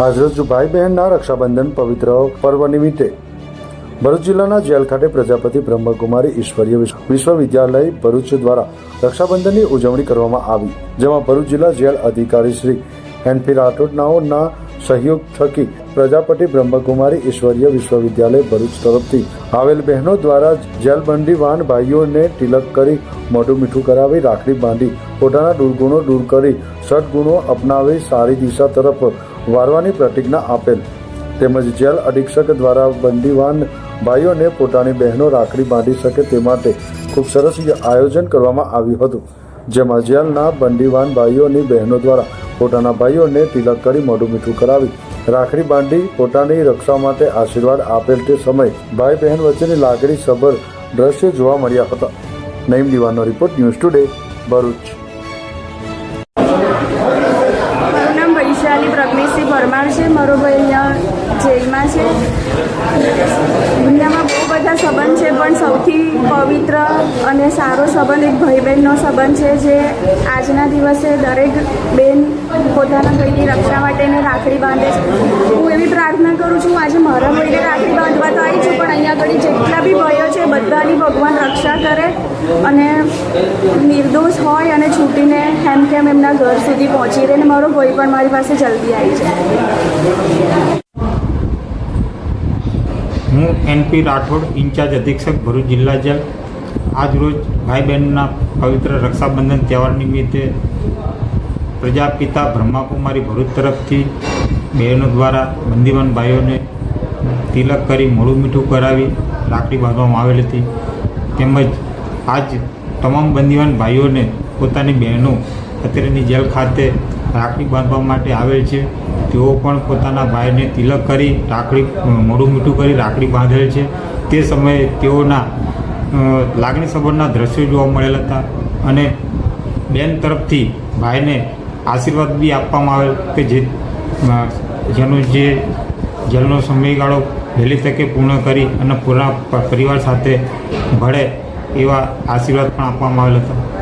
આજરોજ ભાઈ બહેનના રક્ષાબંધન પવિત્ર પર્વ નિમિત્તે. ભરૂચ જિલ્લાના જેલ ખાતે પ્રજાપતિ બ્રહ્મકુમારી ઈશ્વરીય વિશ્વ- વિશ્વવિદ્યાલય ભરૂચ દ્વારા રક્ષાબંધનની ઉજવણી કરવામાં આવી, જેમાં ભરૂચ જિલ્લા જેલ અધિકારી શ્રી એનપી રાઠોડનાઓના સહયોગ થકી પ્રજાપતિ બ્રહ્મકુમારી ઈશ્વરીય વિશ્વવિદ્યાલય ભરૂચ તરફથી આવેલ બહેનો દ્વારા જેલબંધી વાન ભાઈઓને તિલક કરી મોઢું મીઠું કરાવી, રાખડી બાંધી, પોતાના દુર્ગુણો દૂર કરી, સદગુણો અપનાવી, સારી દિશા તરફ વારવાની પ્રતિજ્ઞા આપેલ. તેમજ જેલ અધિક્ષક દ્વારા બંદીવાન ભાઈઓને પોતાની બહેનો રાખડી બાંધી શકે તે માટે ખૂબ સરસ આયોજન કરવામાં આવ્યું હતું. જેમાં જેલના બંદીવાન ભાઈઓની બહેનો દ્વારા પોતાના ભાઈઓને તિલક કરી મોઢું મીઠું કરાવી, રાખડી બાંધી પોતાની રક્ષા માટે આશીર્વાદ આપેલ તે સમયે ભાઈ બહેન વચ્ચેની લાગણી સભર દ્રશ્યો જોવા મળ્યા હતા. Naeem દિવાનો report news today, Bharuch. Parmar છે, મારો ભાઈ અહીંયા જેલમાં છે. દુનિયામાં બહુ બધા સંબંધ છે, પણ સૌથી પવિત્ર અને સારો સંબંધ એક ભાઈ બહેનનો સંબંધ છે, જે આજના દિવસે દરેક બેન પોતાના ભાઈની રક્ષા માટેને રાખડી બાંધે છે. હું એવી પ્રાર્થના કરું છું, આજે મારા ભાઈને રાખડી બાંધવા તો આવી છું, પણ અહીંયા આગળ જેટલા બી ભાઈઓ છે, બધાની ભગવાન રક્ષા કરે. અને નિર્દોષ હોય અને છૂટીને હેમ કેમ એમના ઘર સુધી પહોંચી રહે અને મારો ભાઈ પણ મારી પાસે જલ્દી આવી જાય. હું એનપી રાઠોડ, ઇન્ચાર્જ અધિક્ષક ભરૂચ જિલ્લા જેલ. આજરોજ ભાઈ બહેનના પવિત્ર રક્ષાબંધન તહેવાર નિમિત્તે પ્રજાપિતા બ્રહ્માકુમારી ભરૂચ તરફથી બહેનો દ્વારા બંદીવાન ભાઈઓને તિલક કરી મોડું મીઠું કરાવી રાખડી બાંધવામાં આવેલી હતી. તેમજ આજ તમામ બંદીવાન ભાઈઓને પોતાની બહેનો અત્યારેની જેલ ખાતે રાખડી બાંધવા માટે આવેલ છે. તેઓ પણ પોતાના ભાઈને તિલક કરી રાખડી મોઢું મીઠું કરી રાખડી બાંધેલ છે. તે સમયે તેઓના લાગણી સંબંધના દ્રશ્યો જોવા મળેલ હતા અને બેન તરફથી ભાઈને આશીર્વાદ બી આપવામાં આવેલ કે જે જેનો જે જેલનો સમયગાળો વહેલી તકે પૂર્ણ કરી અને પૂરા પરિવાર સાથે ભળે એવા આશીર્વાદ પણ આપવામાં આવેલ હતા